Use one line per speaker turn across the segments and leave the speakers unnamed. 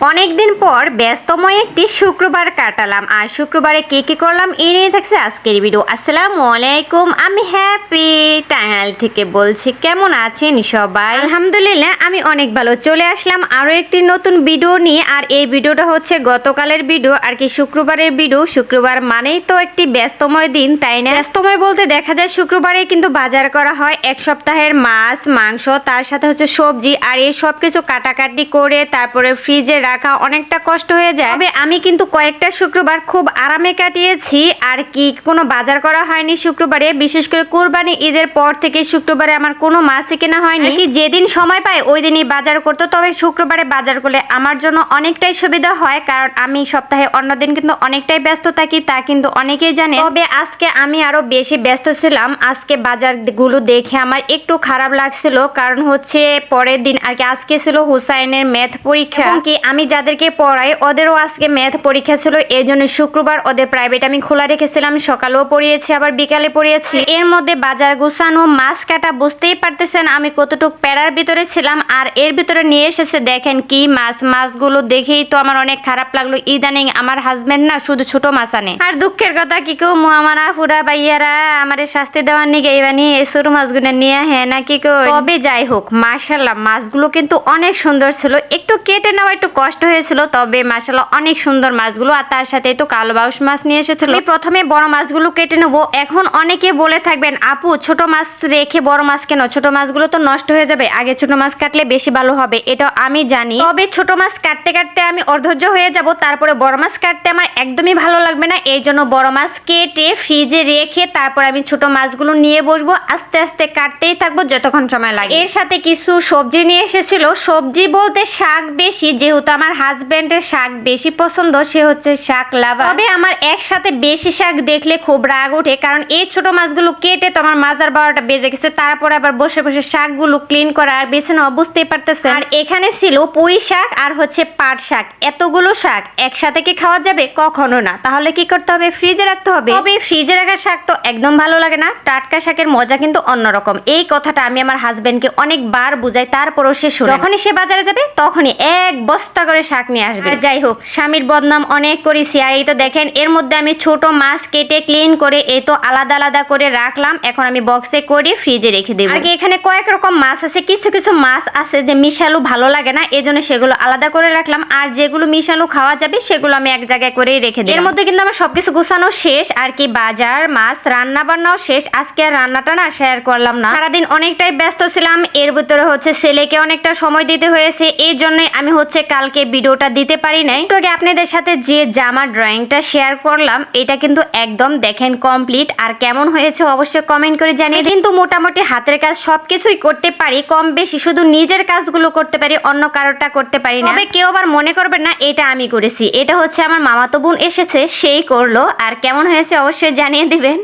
অনেকদিন পর ব্যস্তময় একটি শুক্রবার কাটালাম। আর শুক্রবারে কি কি করলাম এই নিয়ে থাকছে আজকের ভিডিও আসসালামু আলাইকুম। আমি হ্যাপি টাঙ্গাইল থেকে বলছি, কেমন আছেন সবাই? আলহামদুলিল্লাহ, আমি অনেক ভালো। চলে আসলাম আরও একটি নতুন ভিডিও নিয়ে। আর এই ভিডিওটা হচ্ছে গতকালের ভিডিও আর কি শুক্রবারের ভিডিও শুক্রবার মানেই তো একটি ব্যস্তময় দিন, তাই না? ব্যস্তময় বলতে দেখা যায় শুক্রবারে কিন্তু বাজার করা হয় এক সপ্তাহের মাছ, মাংস, তার সাথে হচ্ছে সবজি, আর এই সব কিছু কাটাকাটি করে তারপরে ফ্রিজে রাখা অনেকটা কষ্ট হয়ে যায়। তবে আমি কিন্তু কয়েকটা শুক্রবার খুব আরামে কাটিয়েছি। আর কি কোনো বাজার করা হয়নি শুক্রবারে। বিশেষ করে কোরবানি ঈদের পর থেকে শুক্রবারে আমার কোনো মাছই কেনা হয়নি। কি যেদিন সময় পাই ওই দিনই বাজার করতো। তবে শুক্রবারে বাজার করলে আমার জন্য অনেকটাই সুবিধা হয়। কারণ আমি সপ্তাহে অন্যদিন কিন্তু অনেকটাই ব্যস্ত থাকি তা কিন্তু অনেকেই জানে। তবে আজকে আমি আরও বেশি ব্যস্ত ছিলাম। আজকে বাজারগুলো দেখে আমার একটু খারাপ লাগছিল। কারণ হচ্ছে পরের দিন আর কি আজকে ছিল হুসাইনের ম্যাথ পরীক্ষা। কি আমি যাদেরকে পড়াই, ওদেরও আজকে ম্যাথ পরীক্ষা ছিল এই জন্য শুক্রবার ওদের প্রাইভেট আমি খোলা রেখেছিলাম, সকালেও পড়িয়েছি, আবার বিকালে পড়িয়েছি। এর মধ্যে বাজার গুছানো, মাছ কাটা বুঝতেই পারতেছেন আমি কতটুক প্যারার ভিতরে ছিলাম, আর এর ভিতরে নিয়ে এসেছে, দেখেন কি মাছ, মাছগুলো দেখেই তো আমার অনেক খারাপ লাগল। ইদানিং আমার হাজবেন্ড না শুধু ছোট মাছ আনে। আর দুঃখের কথা কি কেউ মু আমার ফুরা বাইয়ারা আমার শাস্তি দেওয়ার নিগে এবানি এই ছোট মাছগুলো নিয়ে হ্যাঁ না কি কেউ তবে যাই হোক মার্শাল্লাহ মাছগুলো কিন্তু অনেক সুন্দর ছিল। একটু কেটে নেওয়া একটু কষ্ট হয়েছিল, তবে মার্শাল্লাহ অনেক সুন্দর মাছগুলো, আর তার সাথে তো কালো বাউস মাছ নিয়ে এসেছিল। প্রথমে বড় মাছগুলো কেটে নেব। এখন অনেকে বলে থাকবেন, আপু, ছোট মাছ রেখে বড় মাছ কেন? ছোট মাছগুলো তো নষ্ট হয়ে যাবে। আগে ছোট মাছ কাটলে বেশি ভালো হবে। এটা আমি জানি। তবে ছোট মাছ কাটতে কাটতে আমি অধৈর্য হয়ে যাব। তারপরে বড় মাছ কাটতে আমার একদমই ভালো লাগবে না। এই জন্য বড় মাছ কেটে ফ্রিজে রেখে তারপর আমি ছোট মাছগুলো নিয়ে বসবো। আস্তে আস্তে কাটতেই থাকব যতক্ষণ সময় লাগে। এর সাথে কিছু সবজি নিয়ে এসেছিল। সবজি বলতে শাক বেশি, যেহেতু আমার হাজবেন্ডের শাক বেশি পছন্দ, সে হচ্ছে শাক লাভা তবে আমার একসাথে বেশি শাক দেখলে খুব রাগ ওঠে, কারণ এই ছোট মাছগুলো কেটে তো আমার মাজার বারোটা বেজে গেছে, তারপর আবার বসে বসে শাকগুলো ক্লিন করা আর বেছে নেওয়া, বুঝতেই পারতেছে আর এখানে ছিল পুঁই শাক আর হচ্ছে পাট শাক। এতগুলো শাক একসাথে কি খাওয়া যাবে? কখনো না। তাহলে কি করতে হবে? ফ্রিজে রাখতে হবে। তবে ফ্রিজে রাখা শাক তো একদম ভালো লাগে না। টাটকা শাকের মজা কিন্তু অন্যরকম। এই কথাটা আমি আমার হাজবেন্ডকে অনেকবার বুঝাই, তারপরও সে শুনে। যখনই সে বাজারে যাবে, তখনই এক বস্তা করে শাক নিয়ে আসবে। যাই হোক, স্বামীর বদনাম অনেক করেছি। আর এই তো দেখেন, এর মধ্যে আমি ছোট মাছ কেটে ক্লিন করে এই তো আলাদা আলাদা করে রাখলাম। এখন আমি বক্সে করে ফ্রিজে রেখে দেবো। আর এখানে কয়েক রকম মাছ আছে, কিছু কিছু মাছ আছে যে মিশালু ভালো লাগে না এই জন্য সেগুলো আলাদা করে রাখলাম। আর যেগুলো মিশালু খাওয়া যাবে, সেগুলো আমি এক জায়গায় করে রেখে দিই এর মধ্যে কিন্তু আমার সবকিছু গুছানো শেষ, আর কি বাজার, মাছ রান্না বান্নাও শেষ। আজকে আর রান্নাটা না শেয়ার করলাম না। সারাদিন অনেকটাই ব্যস্ত ছিলাম, এর ভিতরে হচ্ছে ছেলেকে অনেকটা সময় দিতে হয়েছে, এই জন্যই আমি হচ্ছে কালকে ভিডিওটা দিতে পারি নাই। তো আগে আপনাদের সাথে যে জামা ড্রয়িংটা শেয়ার করলাম, এটা কিন্তু একদম দেখেন কমপ্লিট আর কেমন হয়েছে অবশ্যই কমেন্ট করে জানিয়ে। কিন্তু মোটামুটি হাতের কাজ সবকিছুই করতে পারি, কম বেশি শুধু নিজের কাজগুলো করতে পারি, অন্য কারোরটা করতে পারি না। তবে কেউ আবার মনে করবেন না, এটা আমি করেছি। এটা হচ্ছে আমার মামাতো বোন এসেছে, সেই করল। আর কেমন হয়েছে অবশ্যই জানিয়ে দিবেন।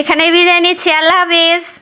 এখানে বিদায় নিচ্ছি, আল্লাহ হাফেজ।